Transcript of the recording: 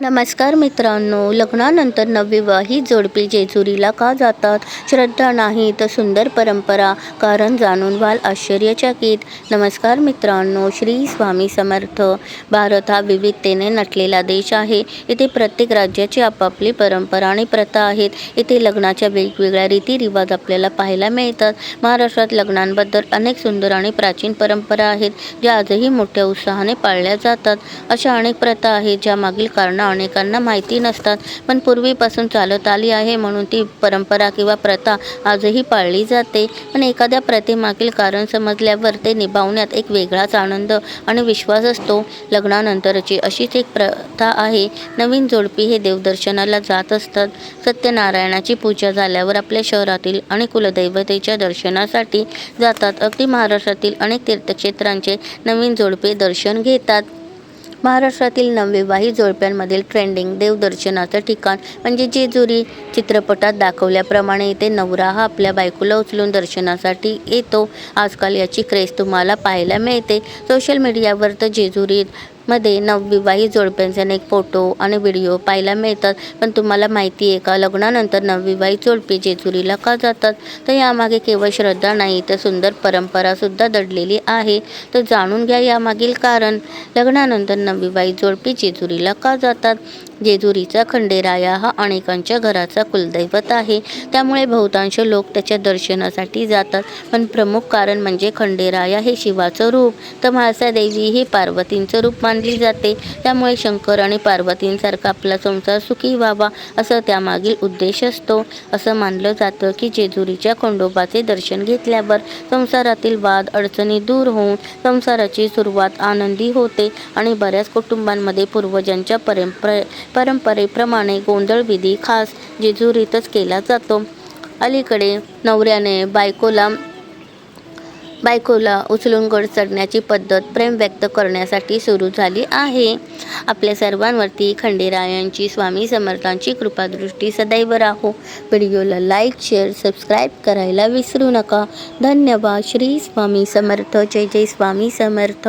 नमस्कार मित्रांनो लग्नानंतर नवविवाहित जोडपी जेजुरीला का जातात? श्रद्धा नाही तर सुंदर परंपरा कारण जाणून व्हाल आश्चर्यचकित नमस्कार मित्रांनो श्री स्वामी समर्थ. भारत हा विविधतेने नटलेला देश आहे. इथे प्रत्येक राज्याची आपापली परंपरा आणि प्रथा आहेत. इथे लग्नाच्या वेगवेगळ्या रीतिरिवाज आपल्याला पाहायला मिळतात. महाराष्ट्रात लग्नांबद्दल अनेक सुंदर आणि प्राचीन परंपरा आहेत ज्या आजही मोठ्या उत्साहाने पाळल्या जातात. अशा अनेक प्रथा आहेत ज्या मागील कारणं अनेकांना माहिती नसतात पण पूर्वीपासून चालत आली आहे म्हणून ती परंपरा किंवा प्रथा आजही पाळली जाते. पण एखाद्या प्रथेमागील कारण समजल्यावर ते निभावण्यात एक वेगळाच आनंद आणि विश्वास असतो. लग्नानंतरची अशीच एक प्रथा आहे. नवीन जोडपी हे देवदर्शनाला जात असतात. सत्यनारायणाची पूजा झाल्यावर आपल्या शहरातील आणि कुलदैवतेच्या दर्शनासाठी जातात. अगदी महाराष्ट्रातील अनेक तीर्थक्षेत्रांचे नवीन जोडपे दर्शन घेतात. महाराष्ट्रातील नवविवाहित जोडप्यांमधील ट्रेंडिंग देवदर्शनाचं ठिकाण म्हणजे जेजुरी चित्रपटात दाखवल्याप्रमाणे इथे नवरा हा आपल्या बायकोला उचलून दर्शनासाठी येतो. आजकाल याची क्रेज तुम्हाला पाहायला मिळते. सोशल मीडियावर तर जेजुरीत मध्ये नवविवाहित जोडप्यांचे अनेक फोटो आणि व्हिडिओ पाहायला मिळतात. पण तुम्हाला माहिती आहे का लग्नानंतर नवविवाहित जोडपे जेजुरीला का जातात? तर यामागे केवळ श्रद्धा नाही तर सुंदर परंपरासुद्धा दडलेली आहे. तर जाणून घ्या यामागील कारण. लग्नानंतर नवविवाहित जोडपे जेजुरीला का जातात? जेजुरीचा खंडेराया हा अनेकांच्या घराचा कुलदैवत आहे. त्यामुळे बहुतांश लोक त्याच्या दर्शनासाठी जातात. पण प्रमुख कारण म्हणजे खंडेराया हे शिवाचं रूप. तर म्हाळसादेवी ही पार्वतींचं रूप मानली जाते. त्यामुळे शंकर आणि पार्वतींसारखा आपला संसार सुखी व्हावा असं त्यामागील उद्देश असतो. असं मानलं जातं की जेजुरीच्या खंडोबाचे दर्शन घेतल्यावर संसारातील वाद अडचणी दूर होऊन संसाराची सुरुवात आनंदी होते आणि बऱ्याच कुटुंबांमध्ये पूर्वजांच्या परंपरे परंपरेप्रमाणे गोंधळ विधी खास जेजुरीतच केला जातो. अलीकडे नवऱ्याने बायकोला बायकोला उचलून गड चढण्याची पद्धत प्रेम व्यक्त करण्यासाठी सुरू झाली आहे. आपल्या सर्वांवरती खंडेरायांची स्वामी समर्थांची कृपादृष्टी सदैव राहो. व्हिडिओला लाईक शेअर सबस्क्राईब करायला विसरू नका. धन्यवाद. श्री स्वामी समर्थ. जय जय स्वामी समर्थ.